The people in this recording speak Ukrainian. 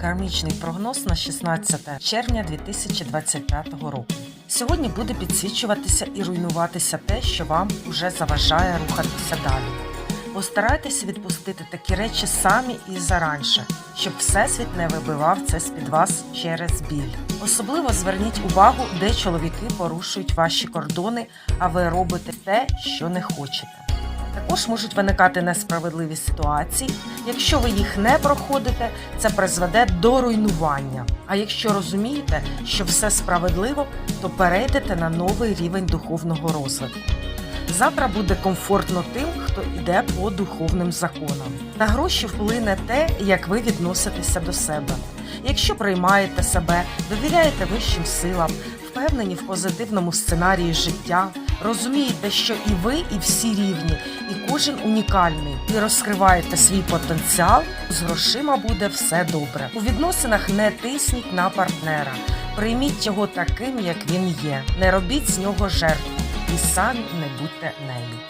Кармічний прогноз на 16 червня 2025 року. Сьогодні буде підсвічуватися і руйнуватися те, що вам уже заважає рухатися далі. Постарайтеся відпустити такі речі самі і заранше, щоб всесвіт не вибивав це з-під вас через біль. Особливо зверніть увагу, де чоловіки порушують ваші кордони, а ви робите те, що не хочете. Також можуть виникати несправедливі ситуації. Якщо ви їх не проходите, це призведе до руйнування. А якщо розумієте, що все справедливо, то перейдете на новий рівень духовного розвитку. Завтра буде комфортно тим, хто йде по духовним законам. На гроші вплине те, як ви відноситеся до себе. Якщо приймаєте себе, довіряєте вищим силам, впевнені в позитивному сценарії життя, розумієте, що і ви, і всі рівні, і кожен унікальний, і розкриваєте свій потенціал, з грошима буде все добре. У відносинах не тисніть на партнера, прийміть його таким, як він є. Не робіть з нього жертву і самі не будьте нею.